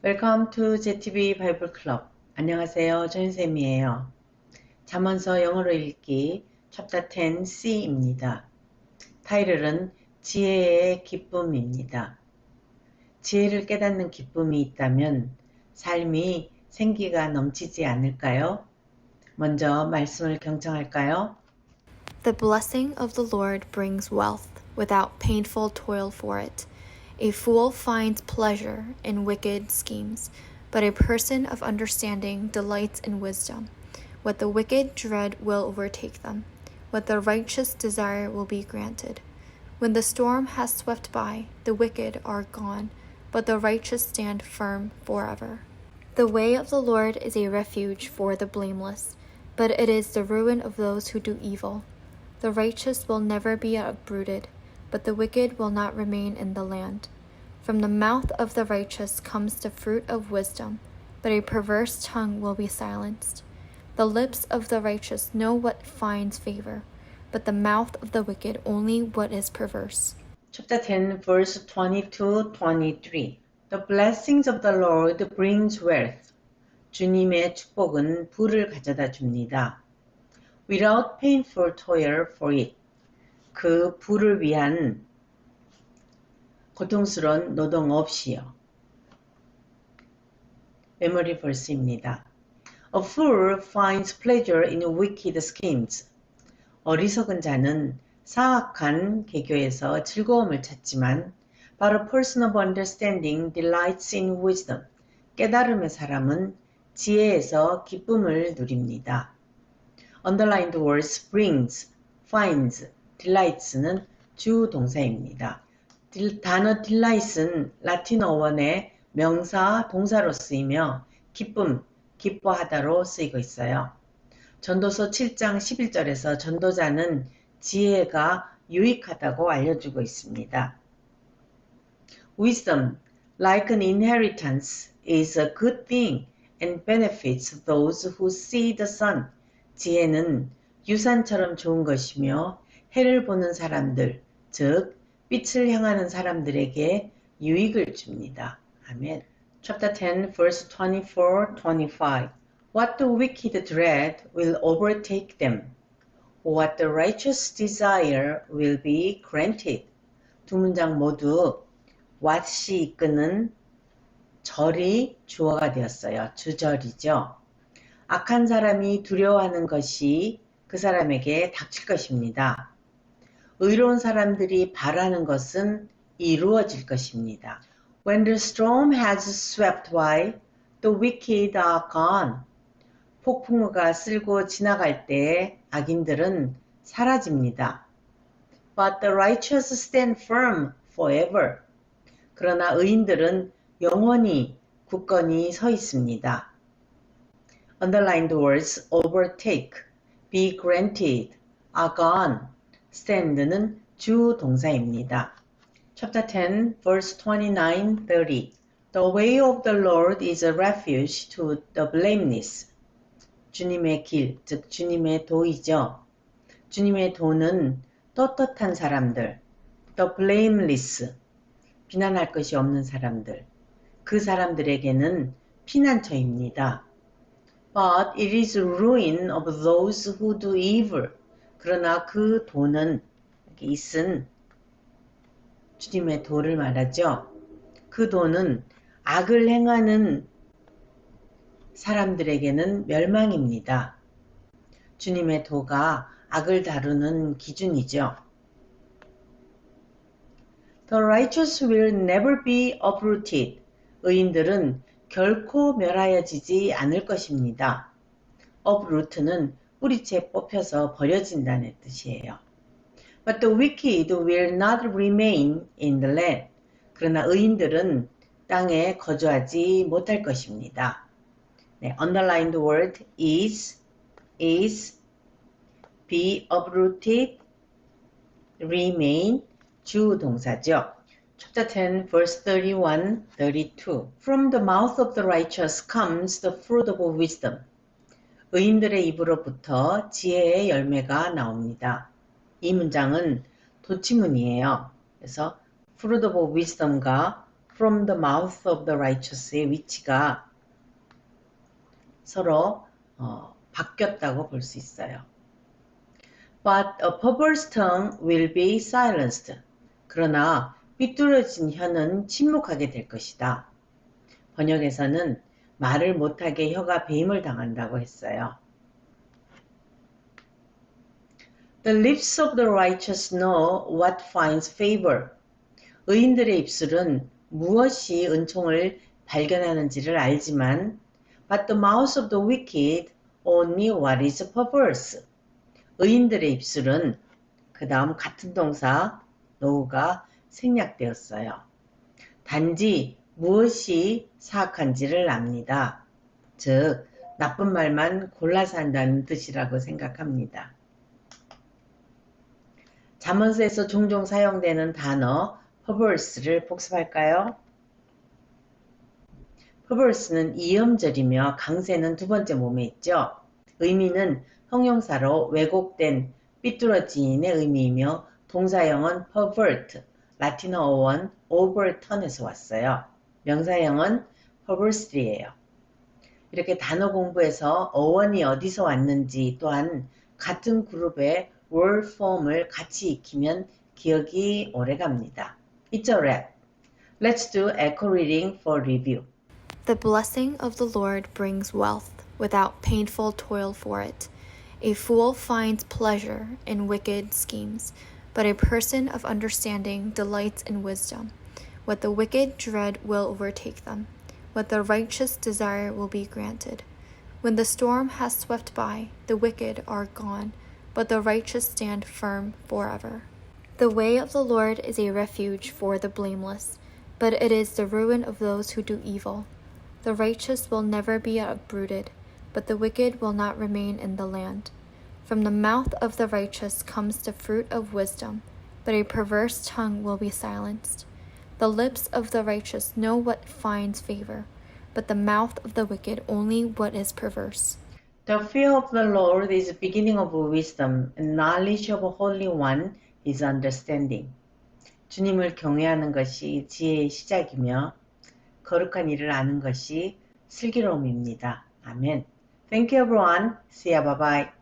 Welcome to JTB 바이블 클럽. 안녕하세요. 전쌤이에요. 잠언서 영어로 읽기 챕터 10C입니다. 타이틀은 지혜의 기쁨입니다. 지혜를 깨닫는 기쁨이 있다면 삶이 생기가 넘치지 않을까요? 먼저 말씀을 경청할까요? The blessing of the Lord brings wealth without painful toil for it. A fool finds pleasure in wicked schemes, but a person of understanding delights in wisdom. What the wicked dread will overtake them, what the righteous desire will be granted. When the storm has swept by, the wicked are gone, but the righteous stand firm forever. The way of the Lord is a refuge for the blameless, but it is the ruin of those who do evil. The righteous will never be uprooted, but the wicked will not remain in the land. From the mouth of the righteous comes the fruit of wisdom, but a perverse tongue will be silenced. The lips of the righteous know what finds favor, but the mouth of the wicked only what is perverse. Chapter 10 verse 22, 23 The blessings of the Lord brings wealth. 주님의 축복은 부를 가져다 줍니다. Without painful toil for it. 그 부를 위한 고통스러운 노동 없이요. 메모리 벌스입니다. A fool finds pleasure in wicked schemes. 어리석은 자는 사악한 개교에서 즐거움을 찾지만 a person of understanding delights in wisdom. 깨달음의 사람은 지혜에서 기쁨을 누립니다. Underlined words brings, finds, delights는 주 동사입니다. 딜- 단어 delight은 라틴어 원의 명사, 동사로 쓰이며 기쁨, 기뻐하다로 쓰이고 있어요. 전도서 7장 11절에서 전도자는 지혜가 유익하다고 알려주고 있습니다. Wisdom, like an inheritance, is a good thing and benefits those who see the sun. 지혜는 유산처럼 좋은 것이며 해를 보는 사람들, 즉 빛을 향하는 사람들에게 유익을 줍니다. 아멘. Chapter 10, verse 24, 25. What the wicked dread will overtake them. What the righteous desire will be granted. 두 문장 모두 what이 이끄는 절이 주어가 되었어요. 주절이죠. 악한 사람이 두려워하는 것이 그 사람에게 닥칠 것입니다. 의로운 사람들이 바라는 것은 이루어질 것입니다. When the storm has swept by, the wicked are gone. 폭풍우가 쓸고 지나갈 때 악인들은 사라집니다. But the righteous stand firm forever. 그러나 의인들은 영원히 굳건히 서 있습니다. Underlined words overtake, be granted, are gone. Stand는 주 동사입니다. Chapter 10, verse 29, 30. The way of the Lord is a refuge to the blameless. 주님의 길, 즉 주님의 도이죠. 주님의 도는 떳떳한 사람들, the blameless, 비난할 것이 없는 사람들, 그 사람들에게는 피난처입니다. But it is ruin of those who do evil. 그러나 그 이렇게 있은 주님의 도를 말하죠. 그 도는 악을 행하는 사람들에게는 멸망입니다. 주님의 도가 악을 다루는 기준이죠. The righteous will never be uprooted. 의인들은 결코 멸하여지지 않을 것입니다. uproot는 뿌리채 뽑혀서 버려진다는 뜻이에요. But the wicked will not remain in the land. 그러나 의인들은 땅에 거주하지 못할 것입니다. 네, underlined word is, is, be uprooted, remain, 주 동사죠. Chapter 10, verse 31, 32. From the mouth of the righteous comes the fruit of wisdom. 의인들의 입으로부터 지혜의 열매가 나옵니다. 이 문장은 도치문이에요. 그래서 fruit of wisdom과 from the mouth of the righteous의 위치가 서로 어, 바뀌었다고 볼 수 있어요. But a perverse tongue will be silenced. 그러나 삐뚤어진 혀는 침묵하게 될 것이다. 번역에서는 말을 못하게 혀가 배임을 당한다고 했어요. The lips of the righteous know what finds favor. 의인들의 입술은 무엇이 은총을 발견하는지를 알지만 But the mouth of the wicked only what is perverse. 의인들의 입술은 그 다음 같은 동사 know가 생략되었어요. 단지 무엇이 사악한지를 압니다. 즉, 나쁜 말만 골라서 한다는 뜻이라고 생각합니다. 자문서에서 종종 사용되는 단어 perverse를 복습할까요? perverse는 이음절이며 강세는 두 번째 몸에 있죠. 의미는 형용사로 왜곡된 삐뚤어진의 의미이며 동사형은 pervert, 라틴어 어원 overturn에서 왔어요. 명사형은 perversed이에요. 이렇게 단어 공부해서 어원이 어디서 왔는지 또한 같은 그룹의 word form을 같이 익히면 기억이 오래갑니다. It's a wrap. Let's do echo reading for review. The blessing of the Lord brings wealth without painful toil for it. A fool finds pleasure in wicked schemes, but a person of understanding delights in wisdom. What the wicked dread will overtake them. What the righteous desire will be granted. When the storm has swept by, the wicked are gone, but the righteous stand firm forever. The way of the Lord is a refuge for the blameless, but it is the ruin of those who do evil. The righteous will never be uprooted, but the wicked will not remain in the land. From the mouth of the righteous comes the fruit of wisdom, but a perverse tongue will be silenced. The lips of the righteous know what finds favor, but the mouth of the wicked only what is perverse. The fear of the Lord is the beginning of wisdom, and knowledge of a Holy One is understanding. 주님을 경외하는 것이 지혜의 시작이며 거룩한 일을 아는 것이 슬기로움입니다. 아멘. Thank you everyone. See ya. Bye bye.